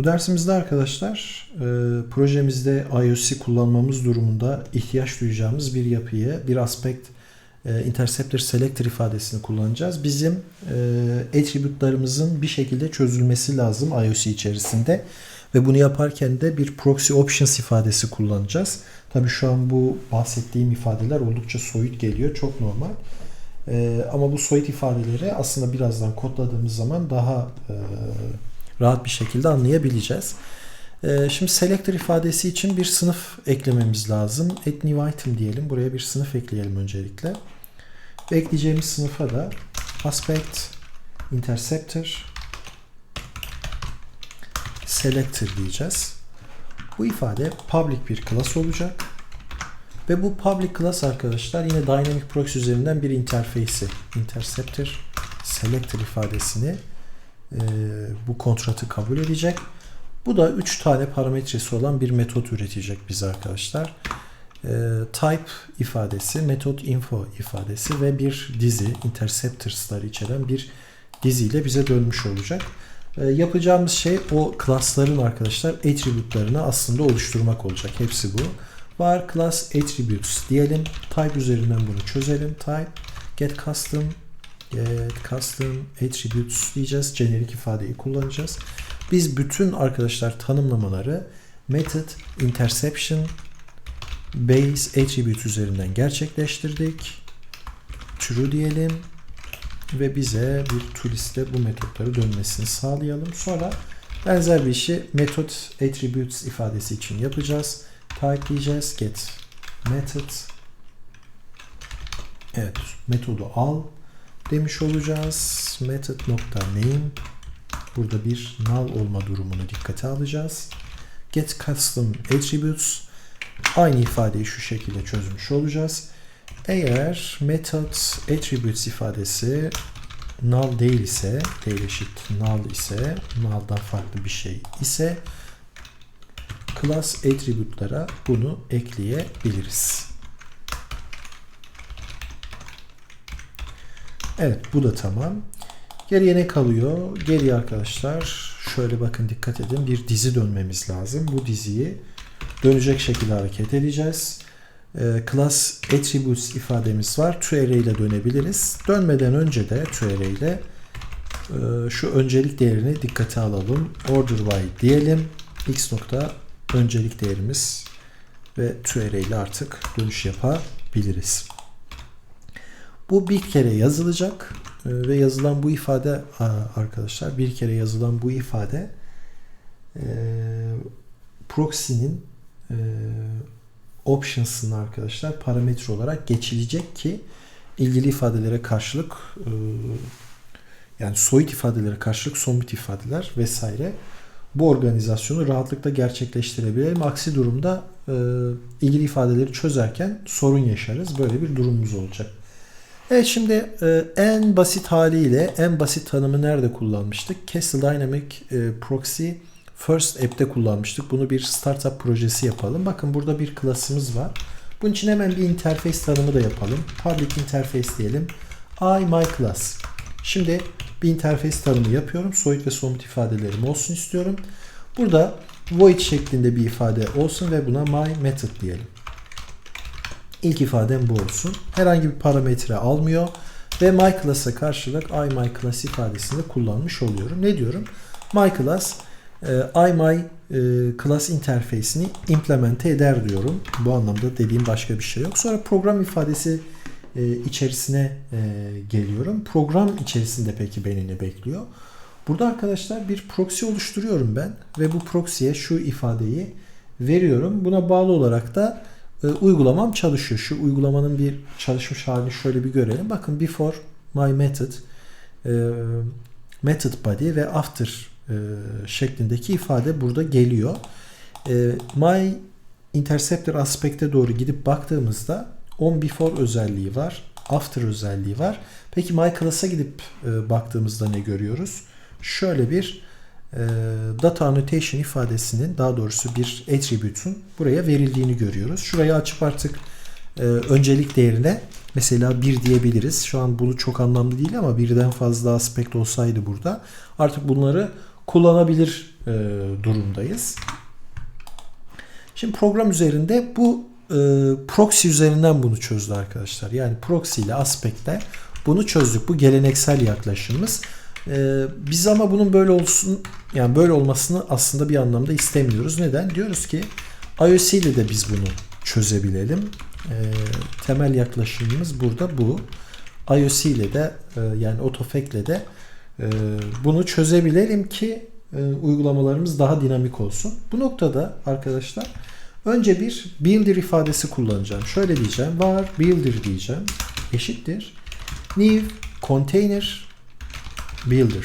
Bu dersimizde arkadaşlar e, projemizde IOC kullanmamız durumunda ihtiyaç duyacağımız bir yapıyı, bir aspect e, interceptor selector ifadesini kullanacağız. Bizim e, attribute'larımızın bir şekilde çözülmesi lazım IOC içerisinde ve bunu yaparken de bir proxy options ifadesi kullanacağız. Tabii şu an bu bahsettiğim ifadeler oldukça soyut geliyor. Çok normal. Ee, ama bu soyut ifadeleri aslında birazdan kodladığımız zaman daha e, rahat bir şekilde anlayabileceğiz. Ee, şimdi selector ifadesi için bir sınıf eklememiz lazım. Add new item diyelim. Buraya bir sınıf ekleyelim öncelikle. Ve ekleyeceğimiz sınıfa da aspect interceptor selector diyeceğiz. Bu ifade public bir class olacak. Ve bu public class arkadaşlar yine dynamic proxy üzerinden bir interface'i interceptor selector ifadesini e, bu kontratı kabul edecek. Bu da 3 tane parametresi olan bir metot üretecek bize arkadaşlar. E, type ifadesi, method info ifadesi ve bir dizi interceptors'ları içeren bir diziyle bize dönmüş olacak. E, yapacağımız şey o class'ların arkadaşlar attribute'larını aslında oluşturmak olacak. Hepsi bu. Var class attributes diyelim. Type üzerinden bunu çözelim. Type get custom get custom attributes diyeceğiz. Jenerik ifadeyi kullanacağız. Biz bütün arkadaşlar tanımlamaları method interception base attribute üzerinden gerçekleştirdik. True diyelim ve bize bir to liste bu metotları dönmesini sağlayalım. Sonra benzer bir işi method attributes ifadesi için yapacağız. Type diyeceğiz. Get method. Evet. Metodu al demiş olacağız. Method nokta name. Burada bir null olma durumunu dikkate alacağız. Get custom attributes. Aynı ifadeyi şu şekilde çözmüş olacağız. Eğer method attributes ifadesi null değil ise, değil eşit null ise, null'dan farklı bir şey ise class attribute'lara bunu ekleyebiliriz. Evet bu da tamam. Geriye ne kalıyor? Geriye arkadaşlar şöyle bakın dikkat edin bir dizi dönmemiz lazım. Bu diziyi dönecek şekilde hareket edeceğiz. Ee, class attributes ifademiz var. To array ile dönebiliriz. Dönmeden önce de to array ile e, şu öncelik değerini dikkate alalım. Order by diyelim. x nokta öncelik değerimiz ve to array ile artık dönüş yapabiliriz. Bu bir kere yazılacak e, ve yazılan bu ifade arkadaşlar bir kere yazılan bu ifade e, proxy'nin e, options'ın arkadaşlar parametre olarak geçilecek ki ilgili ifadelere karşılık yani soyut ifadelere karşılık somut ifadeler vesaire bu organizasyonu rahatlıkla gerçekleştirebilelim. Aksi durumda e, ilgili ifadeleri çözerken sorun yaşarız. Böyle bir durumumuz olacak. Evet şimdi e, en basit haliyle en basit tanımı nerede kullanmıştık? Castle Dynamic e, Proxy First App'te kullanmıştık. Bunu bir startup projesi yapalım. Bakın burada bir klasımız var. Bunun için hemen bir interface tanımı da yapalım. Public interface diyelim. I my class. Şimdi bir interface tanımı yapıyorum. Soyut ve somut ifadelerim olsun istiyorum. Burada void şeklinde bir ifade olsun ve buna my method diyelim. İlk ifadem bu olsun. Herhangi bir parametre almıyor ve my class'a karşılık i my class ifadesini kullanmış oluyorum. Ne diyorum? My class e, i my e, class interface'ini implemente eder diyorum. Bu anlamda dediğim başka bir şey yok. Sonra program ifadesi e, içerisine geliyorum. Program içerisinde peki beni ne bekliyor? Burada arkadaşlar bir proxy oluşturuyorum ben ve bu proxy'ye şu ifadeyi veriyorum. Buna bağlı olarak da e, uygulamam çalışıyor. Şu uygulamanın bir çalışmış halini şöyle bir görelim. Bakın before my method e, method body ve after e, şeklindeki ifade burada geliyor. E, my interceptor aspekte doğru gidip baktığımızda on before özelliği var. After özelliği var. Peki my class'a gidip baktığımızda ne görüyoruz? Şöyle bir data annotation ifadesinin daha doğrusu bir attribute'un buraya verildiğini görüyoruz. Şurayı açıp artık e, öncelik değerine mesela 1 diyebiliriz. Şu an bunu çok anlamlı değil ama birden fazla aspekt olsaydı burada artık bunları kullanabilir e, durumdayız. Şimdi program üzerinde bu e, proxy üzerinden bunu çözdü arkadaşlar. Yani proxy ile aspekte bunu çözdük. Bu geleneksel yaklaşımımız. E, biz ama bunun böyle olsun yani böyle olmasını aslında bir anlamda istemiyoruz. Neden? Diyoruz ki iOS ile de biz bunu çözebilelim. E, temel yaklaşımımız burada bu. iOS ile de e, yani AutoFac ile de e, bunu çözebilelim ki e, uygulamalarımız daha dinamik olsun. Bu noktada arkadaşlar önce bir builder ifadesi kullanacağım. Şöyle diyeceğim. Var builder diyeceğim. Eşittir. New container builder.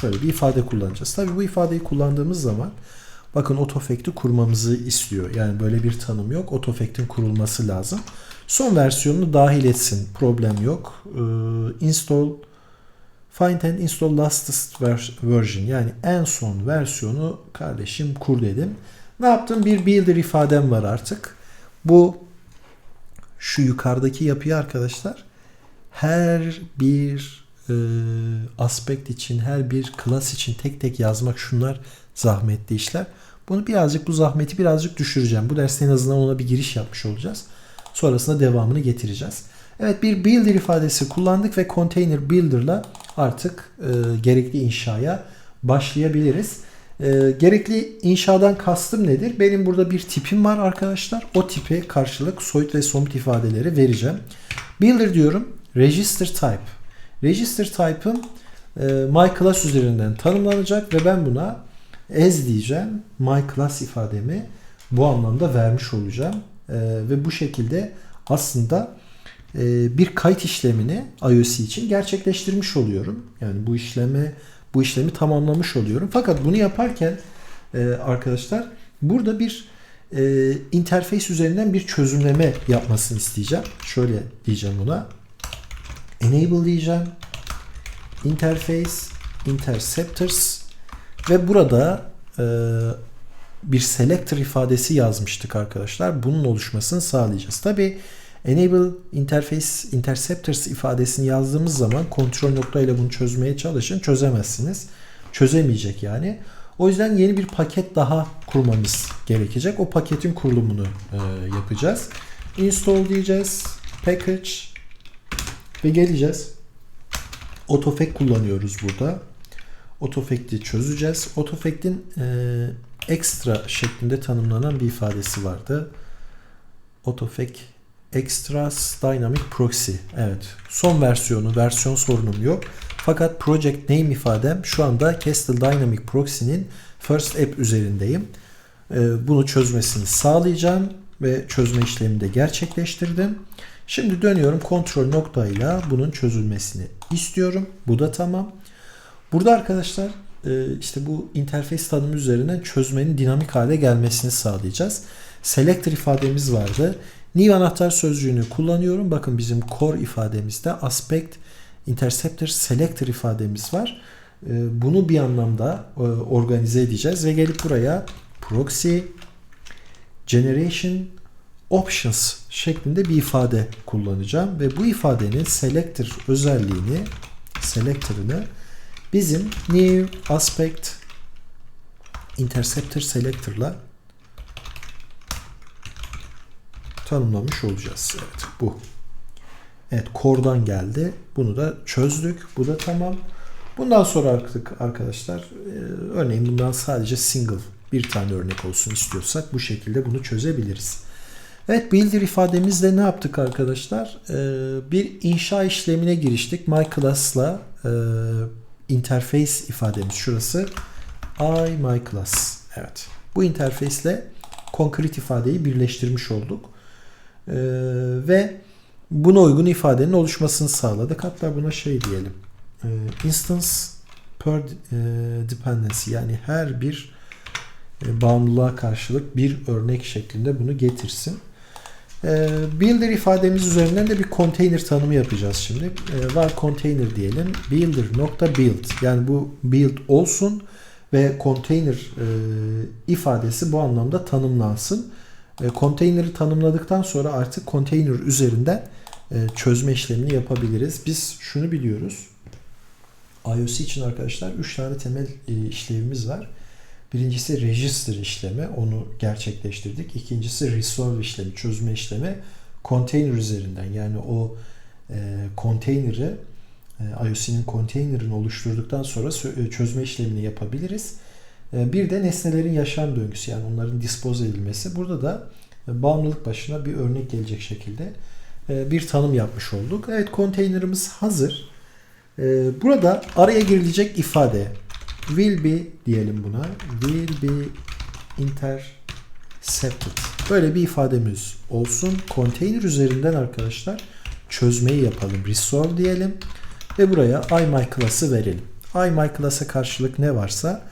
Şöyle bir ifade kullanacağız. Tabi bu ifadeyi kullandığımız zaman bakın AutoFact'i kurmamızı istiyor. Yani böyle bir tanım yok. AutoFact'in kurulması lazım. Son versiyonunu dahil etsin. Problem yok. Ee, install Find and install latest version yani en son versiyonu kardeşim kur dedim. Ne yaptım? Bir builder ifadem var artık. Bu şu yukarıdaki yapıyı arkadaşlar her bir e, aspekt için, her bir klas için tek tek yazmak şunlar zahmetli işler. Bunu birazcık bu zahmeti birazcık düşüreceğim. Bu derste en azından ona bir giriş yapmış olacağız. Sonrasında devamını getireceğiz. Evet bir builder ifadesi kullandık ve container builder'la artık e, gerekli inşaya başlayabiliriz. E, gerekli inşadan kastım nedir? Benim burada bir tipim var arkadaşlar. O tipe karşılık soyut ve somut ifadeleri vereceğim. Builder diyorum. Register type. Register type'ım e, my class üzerinden tanımlanacak ve ben buna as diyeceğim. My class ifademi bu anlamda vermiş olacağım. E, ve bu şekilde aslında e, bir kayıt işlemini iOS için gerçekleştirmiş oluyorum. Yani bu işlemi bu işlemi tamamlamış oluyorum. Fakat bunu yaparken arkadaşlar burada bir e, interface üzerinden bir çözümleme yapmasını isteyeceğim. Şöyle diyeceğim buna. Enable diyeceğim. Interface interceptors ve burada e, bir selector ifadesi yazmıştık arkadaşlar. Bunun oluşmasını sağlayacağız. Tabi enable interface interceptors ifadesini yazdığımız zaman kontrol noktayla bunu çözmeye çalışın. Çözemezsiniz. Çözemeyecek yani. O yüzden yeni bir paket daha kurmamız gerekecek. O paketin kurulumunu e, yapacağız. Install diyeceğiz. Package ve geleceğiz. AutoFac kullanıyoruz burada. AutoFact'i çözeceğiz. AutoFact'in e, extra şeklinde tanımlanan bir ifadesi vardı. AutoFac Extras Dynamic Proxy. Evet. Son versiyonu, versiyon sorunum yok. Fakat Project Name ifadem şu anda Castle Dynamic Proxy'nin First App üzerindeyim. E, bunu çözmesini sağlayacağım ve çözme işlemini de gerçekleştirdim. Şimdi dönüyorum kontrol noktayla bunun çözülmesini istiyorum. Bu da tamam. Burada arkadaşlar e, işte bu interface tanımı üzerinden çözmenin dinamik hale gelmesini sağlayacağız. Selector ifademiz vardı. New anahtar sözcüğünü kullanıyorum. Bakın bizim core ifademizde aspect interceptor selector ifademiz var. E, bunu bir anlamda e, organize edeceğiz ve gelip buraya proxy generation options şeklinde bir ifade kullanacağım ve bu ifadenin selector özelliğini selector'ını bizim new aspect interceptor selector'la tanımlamış olacağız. Evet bu. Evet core'dan geldi. Bunu da çözdük. Bu da tamam. Bundan sonra artık arkadaşlar e, örneğin bundan sadece single bir tane örnek olsun istiyorsak bu şekilde bunu çözebiliriz. Evet builder ifademizde ne yaptık arkadaşlar? Ee, bir inşa işlemine giriştik. My class'la e, interface ifademiz şurası. I my class. Evet. Bu interface ile konkret ifadeyi birleştirmiş olduk. Ee, ve buna uygun ifadenin oluşmasını sağladık. Hatta buna şey diyelim. Ee, instance per e, dependency yani her bir e, bağımlılığa karşılık bir örnek şeklinde bunu getirsin. E, builder ifademiz üzerinden de bir container tanımı yapacağız şimdi. E, var container diyelim. Builder nokta build. Yani bu build olsun ve container e, ifadesi bu anlamda tanımlansın. E, containeri tanımladıktan sonra artık container üzerinden e, çözme işlemini yapabiliriz. Biz şunu biliyoruz. iOS için arkadaşlar 3 tane temel e, işlevimiz var. Birincisi register işlemi. Onu gerçekleştirdik. İkincisi resolve işlemi, çözme işlemi. Container üzerinden yani o e, containeri e, container'ını oluşturduktan sonra e, çözme işlemini yapabiliriz. E, bir de nesnelerin yaşam döngüsü yani onların dispose edilmesi. Burada da bağımlılık başına bir örnek gelecek şekilde bir tanım yapmış olduk. Evet konteynerimiz hazır. Burada araya girilecek ifade will be diyelim buna. Will be intercepted. Böyle bir ifademiz olsun. Konteyner üzerinden arkadaşlar çözmeyi yapalım. Resolve diyelim. Ve buraya iMyClass'ı verelim. iMyClass'a karşılık ne varsa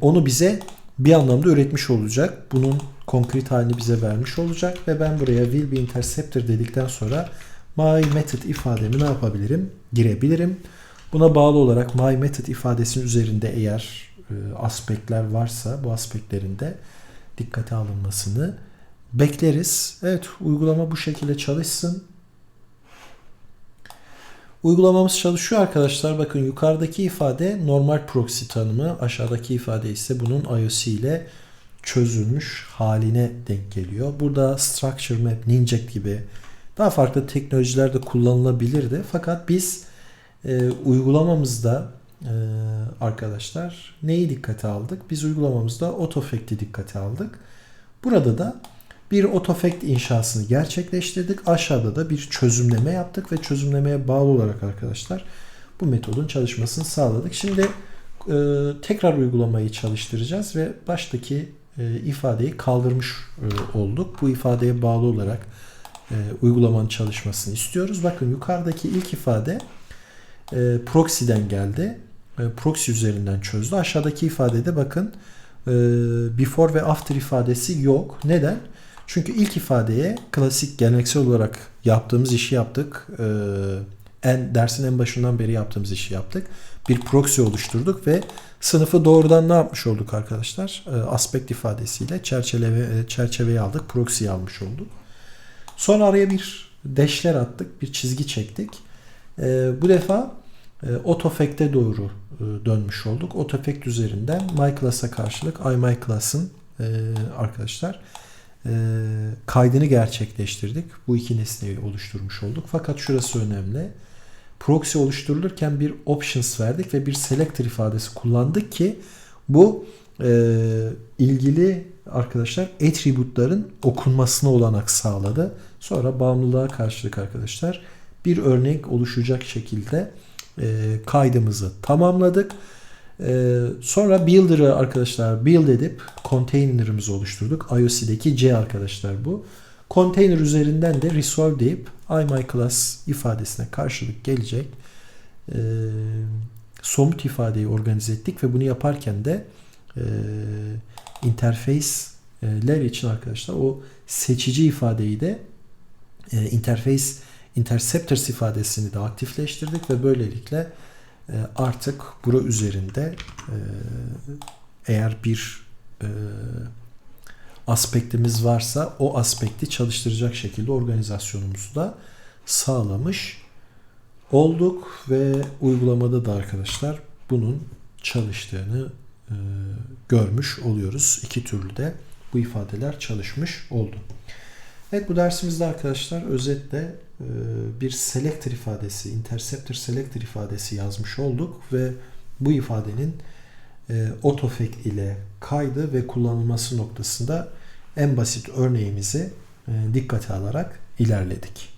onu bize bir anlamda üretmiş olacak. Bunun konkret halini bize vermiş olacak ve ben buraya will be interceptor dedikten sonra my method ifademi ne yapabilirim? Girebilirim. Buna bağlı olarak my method ifadesinin üzerinde eğer e, aspektler varsa bu aspektlerinde dikkate alınmasını bekleriz. Evet uygulama bu şekilde çalışsın. Uygulamamız çalışıyor arkadaşlar. Bakın yukarıdaki ifade normal proxy tanımı. Aşağıdaki ifade ise bunun IOC ile çözülmüş haline denk geliyor. Burada structure map, ninject gibi daha farklı teknolojiler de kullanılabilirdi. Fakat biz e, uygulamamızda e, arkadaşlar neyi dikkate aldık? Biz uygulamamızda AutoFact'i dikkate aldık. Burada da bir AutoFact inşasını gerçekleştirdik. Aşağıda da bir çözümleme yaptık ve çözümlemeye bağlı olarak arkadaşlar bu metodun çalışmasını sağladık. Şimdi e, tekrar uygulamayı çalıştıracağız ve baştaki e, ifadeyi kaldırmış e, olduk. Bu ifadeye bağlı olarak e, uygulamanın çalışmasını istiyoruz. Bakın yukarıdaki ilk ifade e, proxy'den geldi. E, proxy üzerinden çözdü. Aşağıdaki ifadede bakın e, before ve after ifadesi yok. Neden? Çünkü ilk ifadeye klasik geleneksel olarak yaptığımız işi yaptık. E, en dersin en başından beri yaptığımız işi yaptık. Bir proxy oluşturduk ve sınıfı doğrudan ne yapmış olduk arkadaşlar? E, aspekt ifadesiyle çerçeve e, çerçeveyi aldık, proxy'yi almış olduk. Sonra araya bir deşler attık, bir çizgi çektik. E, bu defa e, AutoFact'e doğru e, dönmüş olduk. AutoFact üzerinden MyClass'a karşılık iMyClass'ın e, arkadaşlar e, kaydını gerçekleştirdik. Bu iki nesneyi oluşturmuş olduk. Fakat şurası önemli. Proxy oluşturulurken bir options verdik ve bir selector ifadesi kullandık ki bu e, ilgili arkadaşlar attribute'ların okunmasına olanak sağladı. Sonra bağımlılığa karşılık arkadaşlar bir örnek oluşacak şekilde e, kaydımızı tamamladık. E, sonra builder'ı arkadaşlar build edip container'ımızı oluşturduk. IOC'deki C arkadaşlar bu. Container üzerinden de resolve deyip iMyClass ifadesine karşılık gelecek e, somut ifadeyi organize ettik ve bunu yaparken de e, interface'ler için arkadaşlar o seçici ifadeyi de e, interface interceptors ifadesini de aktifleştirdik ve böylelikle e, artık bura üzerinde e, eğer bir e, aspektimiz varsa o aspekti çalıştıracak şekilde organizasyonumuzu da sağlamış olduk ve uygulamada da arkadaşlar bunun çalıştığını görmüş oluyoruz. İki türlü de bu ifadeler çalışmış oldu. Evet bu dersimizde arkadaşlar özetle bir selector ifadesi, interceptor selector ifadesi yazmış olduk ve bu ifadenin e, AutoFact ile kaydı ve kullanılması noktasında en basit örneğimizi e, dikkate alarak ilerledik.